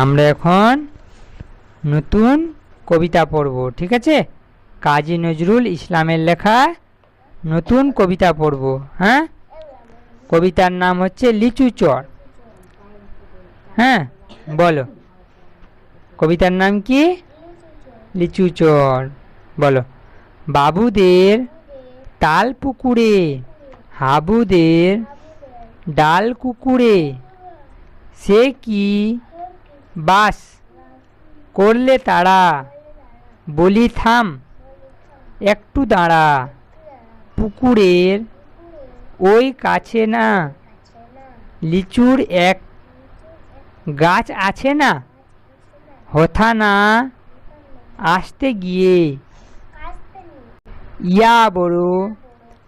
আমরা এখন নতুন কবিতা পড়ব, ঠিক আছে? কাজী নজরুল ইসলামের লেখা নতুন কবিতা পড়ব হ্যাঁ? কবিতার নাম হচ্ছে লিচু চর। হ্যাঁ বলো। কবিতার নাম কি? লিচু চর, বলো। বাবুদের তাল পুকুরে, হাবুদের ডাল কুকুরে, সে কি বাস, করলে তারা। বলি থাম, একটু দাঁড়া। পুকুরের ওই কাছে না, লিচুর এক গাছ আছে না? হথা না, আসতে গিয়ে। ইয়া বড়,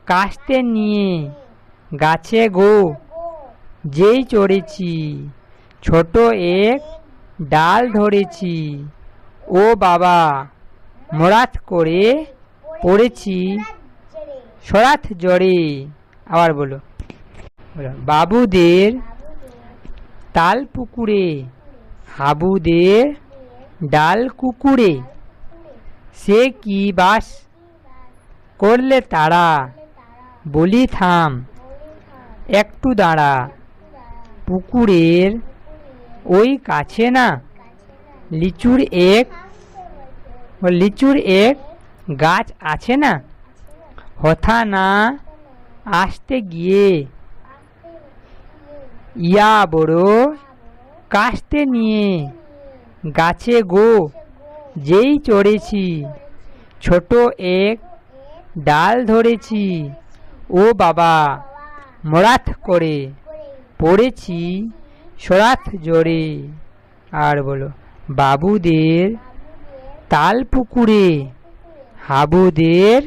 কাস্তে নিয়ে, গাছে গো। যেই চড়েছি, ছোট এক ডাল ধরেছি। ও বাবা, মোরাত করে পড়েছি সরাত জড়ে আবার বলো, বাবুদের তাল পুকুরে, হাবুদের ডাল কুকুরে, সে কি বাস করলে তারা? বলি থাম, একটু দাঁড়া। পুকুরের ওই কাছে না। লিচুর এক লিচুর এক গাছ আছে না? হথা না আসতে গিয়ে। ইয়া বড় কাস্তে নিয়ে। গাছে গো, যেই চড়েছি। ছোট এক ডাল ধরেছি। ও বাবা মরাথ করে পড়েছি। সরাথ জোরে আর বলো, বাবুদের তাল পুকুরে হাবুদের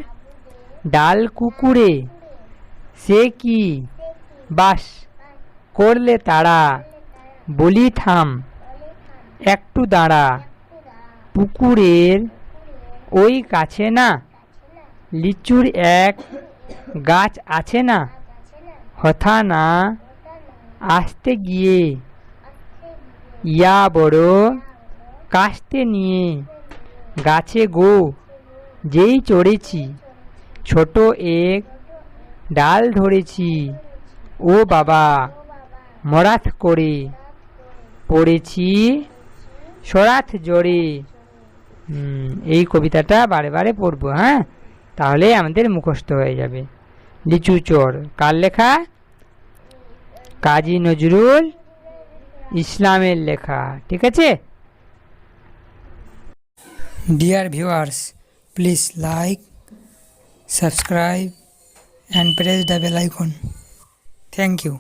ডাল কুকুরে সে কি বাস করলে তারা? বলি থাম, একটু দাঁড়া, পুকুরের ওই কাছে না? লিচুর এক গাছ আছে না? হথা না আসতে গিয়ে। ইয়া বড় কাস্তে নিয়ে। গাছে গো যেই চড়েছি ছোট এক ডাল ধরেছি। ও বাবা মরাথ করে পড়েছি সরাথ হুম, এই কবিতাটা বারে বারে পড়ব হ্যাঁ? তাহলে আমাদের মুখস্থ হয়ে যাবে। লিচু চোর কার লেখা? কাজী নজরুল ইসলামের লেখা, ঠিক আছে? Dear viewers please like subscribe and press the bell icon thank you